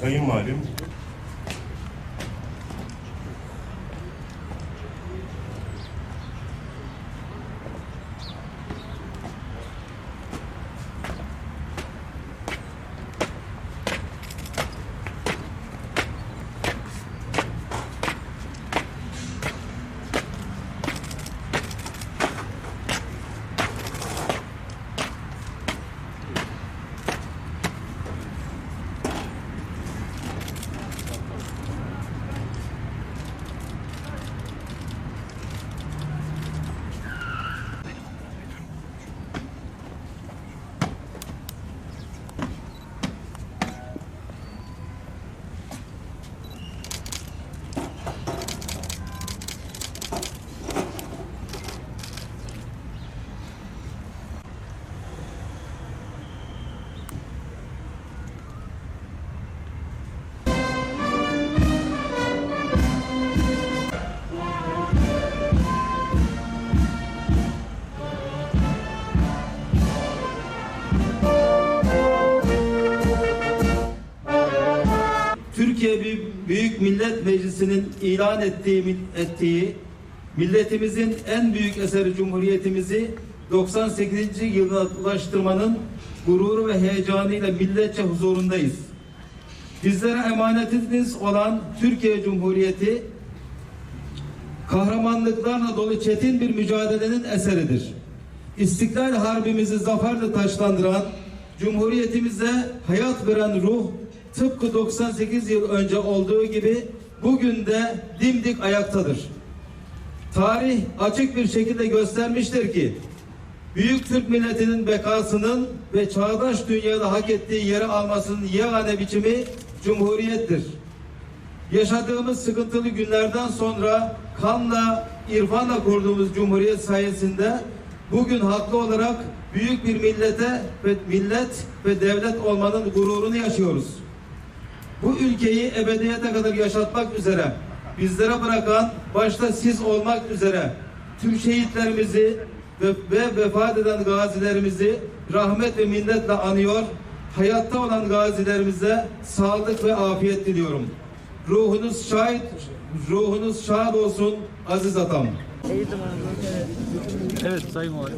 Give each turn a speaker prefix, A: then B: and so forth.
A: Sayın Valim,
B: Türkiye Büyük- Millet Meclisi'nin ilan ettiği, ettiği milletimizin en büyük eseri Cumhuriyetimizi 98. yılına ulaştırmanın gururu ve heyecanıyla milletçe huzurundayız. Bizlere emanetiniz olan Türkiye Cumhuriyeti kahramanlıklarla dolu çetin bir mücadelenin eseridir. İstiklal Harbimizi zaferle taşlandıran, Cumhuriyetimize hayat veren ruh tıpkı 98 yıl önce olduğu gibi bugün de dimdik ayaktadır. Tarih açık bir şekilde göstermiştir ki Büyük Türk milletinin bekasının ve çağdaş dünyada hak ettiği yeri almasının yegane biçimi Cumhuriyettir. Yaşadığımız sıkıntılı günlerden sonra kanla, irfanla kurduğumuz Cumhuriyet sayesinde bugün haklı olarak büyük bir millete ve millet ve devlet olmanın gururunu yaşıyoruz. Bu ülkeyi ebediyete kadar yaşatmak üzere bizlere bırakan başta siz olmak üzere tüm şehitlerimizi ve, ve vefat eden gazilerimizi rahmet ve minnetle anıyor. Hayatta olan gazilerimize sağlık ve afiyet diliyorum. Ruhunuz şahit, ruhunuz şad olsun aziz atam.
C: Evet Sayın Valim.